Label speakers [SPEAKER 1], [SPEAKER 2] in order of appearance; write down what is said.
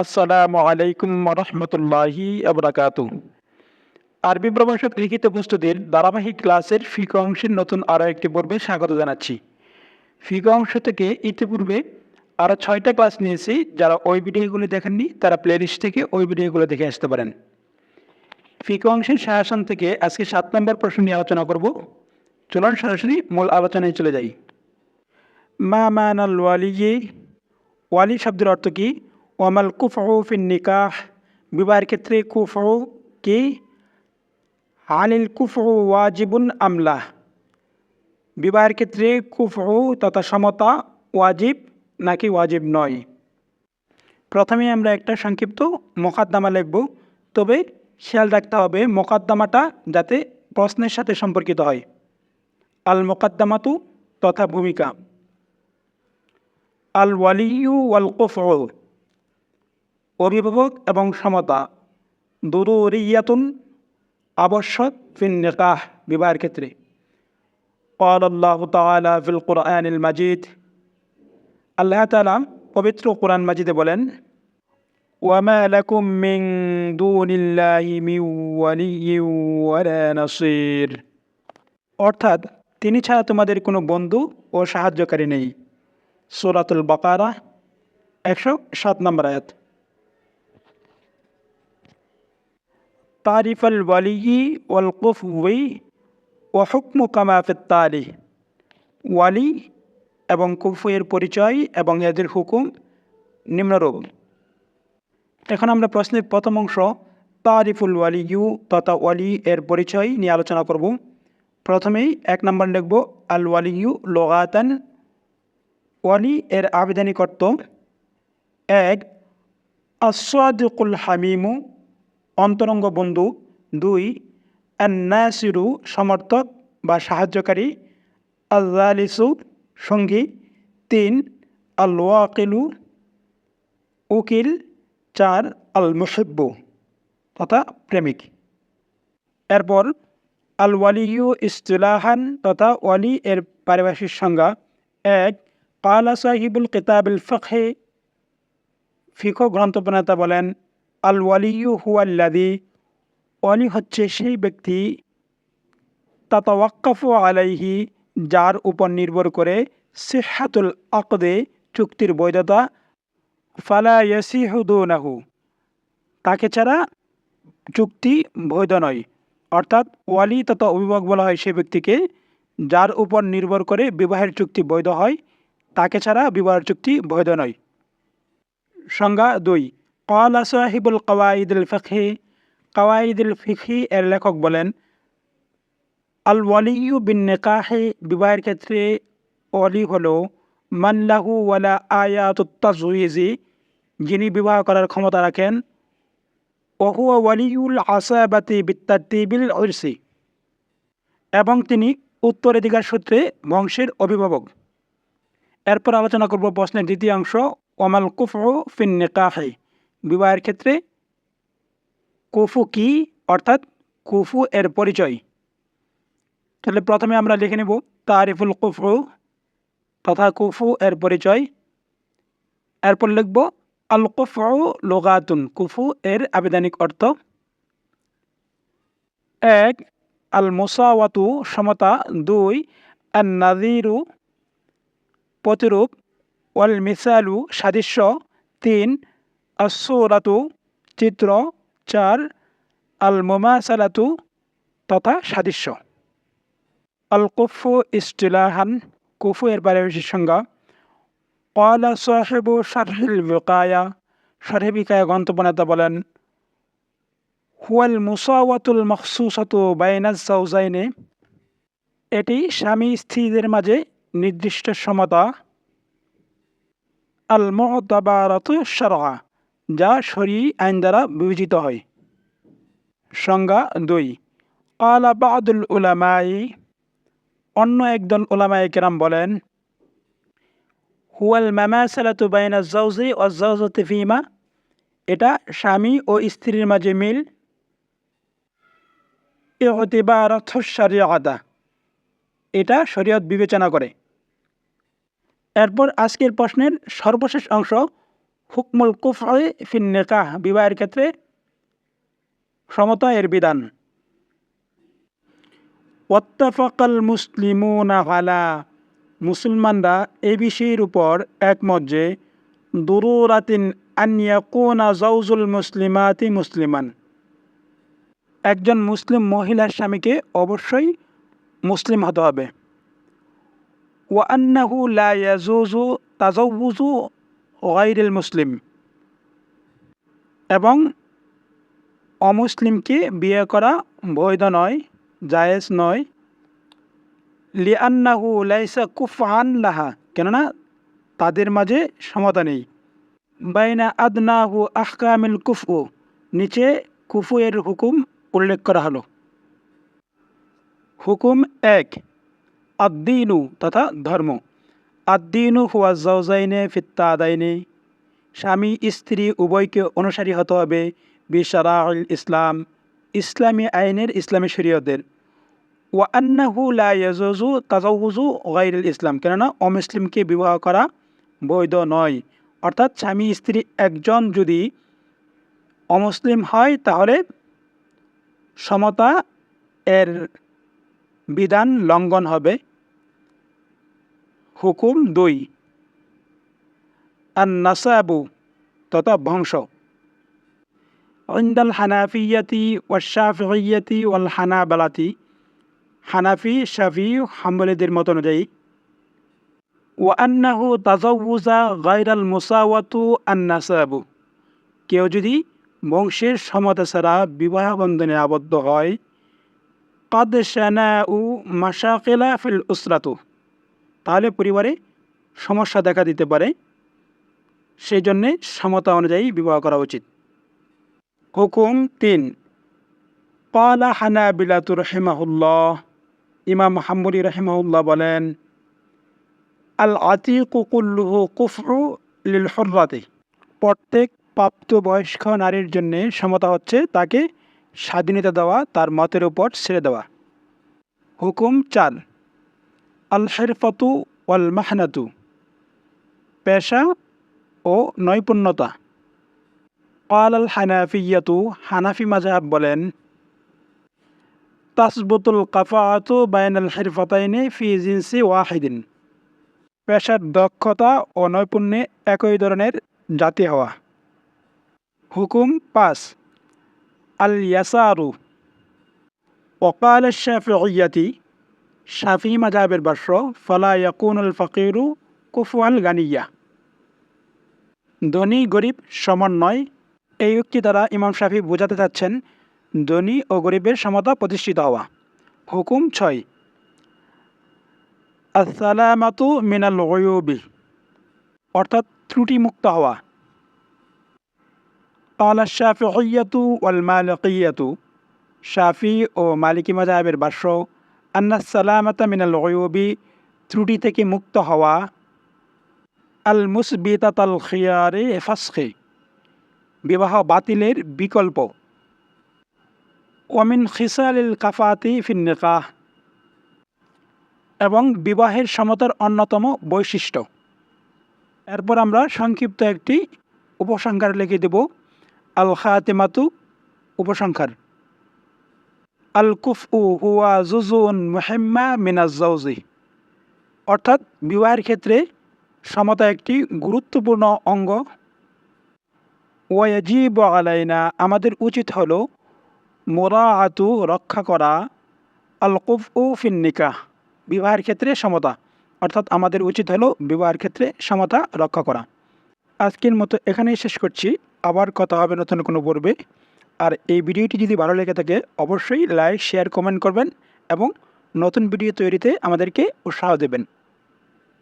[SPEAKER 1] আসসালামু আলাইকুম রহমতুল্লাহি আবরাকাতু আরবি প্রভাষক লিখিত প্রস্তুতির ধারাবাহিক ক্লাসের ফিক অংশের নতুন আরও একটি পর্বে স্বাগত জানাচ্ছি। ফিক অংশ থেকে ইতিপূর্বে আরও ছয়টা ক্লাস নিয়েছি, যারা ওই ভিডিওগুলো দেখেননি, তারা প্লেলিস্ট থেকে ওই ভিডিওগুলো দেখে আসতে পারেন। ফিক অংশের শাসন থেকে আজকে সাত নম্বর প্রশ্ন নিয়ে আলোচনা করব। চলুন সরাসরি মূল আলোচনায় চলে যাই। মা আল ওয়ালিয়ে, ওয়ালি শব্দের অর্থ কি? ওয়ামাল কুফউ ফিন নিকাহ বিবাহের ক্ষেত্রে কুফউ কি আলিল কুফউ ওয়াজিবুন আমলা বিবাহের ক্ষেত্রে কুফউ তথা সমতা ওয়াজিব নাকি ওয়াজিব নয়? প্রথমে আমরা একটা সংক্ষিপ্ত মোকাদ্দমা লিখব। তবে খেয়াল রাখতে হবে, মোকাদ্দমাটা যাতে প্রশ্নের সাথে সম্পর্কিত হয়। আল মোকাদ্দমাতু তথা ভূমিকা। আল ওয়ালিউ ওয়াল কুফউ অভিভাবক এবং সমতা দুরুরিয়াতুন আবশ্যক ফিন নিকাহ বিবাহের ক্ষেত্রে قال الله تعالى في القرآن المجيد আল্লাহ তাআলা পবিত্র কোরআন মাজিদে বলেন ওয়ামা লাকুম মিন দুনিল্লাহি মিন ওয়ালিয়্যিন ওয়ালা নাসির অর্থাৎ তিনি ছাড়া তোমাদের কোনো বন্ধু ও সাহায্যকারী নেই সূরাতুল বাকারা একশো সাত নম্বর আয়াত তারিফ আল ওয়ালি ওয়াল কুফুই ও হুকমু কামাফিত তালি ওয়ালি এবং কুফুয়ের পরিচয় এবং এদের হুকুম নিম্নরূপ এখন আমরা প্রশ্নের প্রথম অংশ, তারিফুল ওয়ালি ইউ তথা ওয়ালি এর পরিচয় নিয়ে আলোচনা করব। প্রথমেই এক নম্বর লিখব, আল ওয়ালি ইউ লোগাতান। ওয়ালি এর আবেদনিক অর্থ এক আসাদুকুল হামিমু অন্তরঙ্গ বন্ধু। দুই, আন্নাসিরু সমর্থক বা সাহায্যকারী। আল্লালিসু সঙ্গী। তিন আল ওয়াকিলু উকিল। চার আল মুহিব্বু তথা প্রেমিক। এরপর আল ওয়ালিউ ইস্তুলাহান তথা ওয়ালি এর পারিভাষিক সংজ্ঞা। এক, কালা সাহিবুল কিতাবুল ফখে ফিকো গ্রন্থ প্রণেতা বলেন আল ওয়ালিউ হুয়াল্লাদি ওয়ালি হচ্ছে সেই ব্যক্তি তাতাওয়াক্কাফু আলাইহি, যার উপর নির্ভর করে সিহাতুল আকদে, চুক্তির বৈধতা, ফালা ইয়াসিহুদুনাহু তাকে ছাড়া চুক্তি বৈধ নয়। অর্থাৎ ওয়ালি তথা অভিভাবক বলা হয় সেই ব্যক্তিকে, যার উপর নির্ভর করে বিবাহের চুক্তি বৈধ হয়, তাকে ছাড়া বিবাহের চুক্তি বৈধ নয়। সংজ্ঞা দুই। কলা সাহিবুল কওয়াইদুল ফিখি কওয়াইদুল ফিখি এর লেখক বলেন আল ওয়ালিউ বিন নেকাহে বিবাহের ক্ষেত্রে ওয়ালি হল মাল্লাহু ওয়ালা আয়াতুত্তাজুইজি যিনি বিবাহ করার ক্ষমতা রাখেন। ওহুয়া ওয়ালিউল আসাবাতি বিত্তাতিবিল ঐরসি এবং তিনি উত্তরাধিকার সূত্রে বংশের অভিভাবক। এরপর আলোচনা করব প্রশ্নের দ্বিতীয় অংশ ওমাল কুফু ফিন নেকাহে বিবাহের ক্ষেত্রে কুফু কি? অর্থাৎ কুফু এর পরিচয়। তাহলে প্রথমে আমরা লিখে নেব তারিফুল কুফু তথা কুফু এর পরিচয়। এরপর লিখব আল কুফু লোগাতুন, কুফু এর আবেদানিক অর্থ। এক, আল মুসাওয়াতু সমতা। দুই, আন নাজিরু প্রতিরূপ। ওয়াল মিসালু সাদৃশ্য। তিন আসুরাতু চিত্র চার আল মোমাসালাতু তথা সাদৃশ্য। আল কুফু ইস্টিলাহান কুফু এর পারিভাষিক সংজ্ঞা। কলা সাহেবু শারহিল বিকায়া শারহে গন্তব্যনেতা বলেন, হুয়াল মুসাওয়াতুল মখসুসাতু বাইনাজ সাউজাইনে, এটি স্বামী স্ত্রীদের মাঝে নির্দিষ্ট সমতা। আল মহতাবারত সারা যা শরী আইন দ্বারা বিবেচিত হয়। সংজ্ঞা দুই। কালা বাদুল উলামাই অন্য একদল ওলামাই কেরাম বলেন, হুয়াল মামা সালাতু বাইনা জাউজি ও জাউজতে ফিমা? এটা স্বামী ও স্ত্রীর মাঝে মিল। ইতিবারথ শরিয়াদা এটা শরীয়ত বিবেচনা করে। এরপর আজকের প্রশ্নের সর্বশেষ অংশ হুকমুল কুফরে ফিন নেকাহ বিবাহের ক্ষেত্রে সমতা এর বিধান। ওয়াত্তাফাকাল মুসলিমুনা আলা, মুসলমানরা এই বিষয়ের উপর একমত যে, দুরুরাতিন আনিয়াকুনা জাউজুল মুসলিমাতি মুসলিমান। একজন মুসলিম মহিলার স্বামীকে অবশ্যই মুসলিম হতে হবে। ওয়া আন্নাহু লা ইয়াজুজু তাজাউজু গাইরিল মুসলিম এবং অমুসলিমকে বিয়ে করা বৈধ নয়, জায়েজ নয়। লিআন্নাহু লাইসা কুফআন লাহা, কেননা তাদের মাঝে সমতা নেই। বাইনা আদনাহু আহকামিল কুফু নিচে কুফু এর হুকুম উল্লেখ করা হলো। হুকুম এক, আদ্দিনু তথা ধর্ম। আদ্দিনু হুয়া জৌজাইনে ফিত্তা আদাইনে স্বামী, স্ত্রী উভয়কে অনুসারী হতে হবে বিশারাউল ইসলাম, ইসলামী আইনের ইসলামী শরীয়তের। ওয়া আন্নাহু লা ইয়াজুজু তাজাউজু গাইরুল ইসলাম, কেননা অমুসলিমকে বিবাহ করা বৈধ নয়। অর্থাৎ স্বামী, স্ত্রী একজন যদি অমুসলিম হয়, তাহলে সমতা এর বিধান লঙ্ঘন হবে। হুকুম দুই। আর নাসাবু তথা বংশ ইন্দাল হানাফিয়াতি ওয়াশাফিয়াতি ওয়াল হানাবালাতি হানাফি, শাফি, হাম্বলিদের মত অনুযায়ী। ওয়া আন্নাহু তাজাউজা গাইরাল মুসাওয়াতু আন নাসাবু কেউ যদি বংশের সমতা ছাড়া বিবাহ বন্ধনে আবদ্ধ হয়, কাদ সানা উ মাসাকেলা ফিল উসরাতু তাহলে পরিবারে সমস্যা দেখা দিতে পারে। সেই জন্যে সমতা অনুযায়ী বিবাহ করা উচিত। হুকুম তিন। পালা হানা বিলাতুর রহেমাহুল্লাহ। ইমাম হাম্বুরি রহেমাহুল্লাহ বলেন আল আতিকুল্লুহু কুফরু লিল হর্রাতে প্রত্যেক প্রাপ্তবয়স্ক নারীর জন্য সমতা হচ্ছে তাকে স্বাধীনতা দেওয়া, তার মতের উপর ছেড়ে দেওয়া। হুকুম চার। আল হেরফতু ওয়াল মাহনাতু পেশা ও নৈপুণ্যতা। কাল আল হানাফিয়াতু হানাফি মাজাহাব বলেন, তাসবুতুল কাফাআতু বাইনাল হেরফতাইনে ফি জিনসি ওয়াহিদিন। পেশার দক্ষতা ও নৈপুণ্যে একই ধরনের জাতি হওয়া। হুকুম পাঁচ আল ইয়াসারু ওকাল শাফিয়াতি শাফি মাজাবের বাস্য ফলা ইয়াকুনুল ফকিরু কুফুয়াল গানিয়া ধনী গরিব সমন্বয় এই উক্তি দ্বারা ইমাম শাফি বোঝাতে চাচ্ছেন ধনী ও গরিবের সমতা প্রতিষ্ঠিত হওয়া হুকুম ছয় আসালামাতু মিনাল গয়ুবি অর্থাৎ ত্রুটিমুক্ত হওয়া قال الشافعية والمالكية শাফি ও মালিকি মাজাহের ভাষ্য আন্না সালামাতা মিনাল গয়ুবি, ত্রুটি থেকে মুক্ত হওয়া। আল মুসবিতাতাল খিয়ারে ফাসখে, বিবাহ বাতিলের বিকল্প। ওমিন খিসালিল কাফাতি ফিন নিকাহ, এবং বিবাহের সমতার অন্যতম বৈশিষ্ট্য। এরপর আমরা সংক্ষিপ্ত একটি উপসংহার লিখে দেব। আল খাতেমাতু উপসংহার। আল হুয়া জুজুন মুহেম্মা অর্থাৎ বিবাহের ক্ষেত্রে সমতা একটি গুরুত্বপূর্ণ অঙ্গ। ওয়াজিব আলাইনা, আমাদের উচিত হলো মোরাআতু রক্ষা করা। আল কুফ উ ফিন্নিকা বিবাহের ক্ষেত্রে সমতা। অর্থাৎ আমাদের উচিত হলো বিবাহের ক্ষেত্রে সমতা রক্ষা করা। আজকের মতো এখানেই শেষ করছি। আবার কথা হবে নতুন কোনো পর্বে। আর এই ভিডিওটি যদি ভালো লেগে থাকে, অবশ্যই লাইক, শেয়ার, কমেন্ট করবেন এবং নতুন ভিডিও তৈরিতে আমাদেরকে উৎসাহ দেবেন।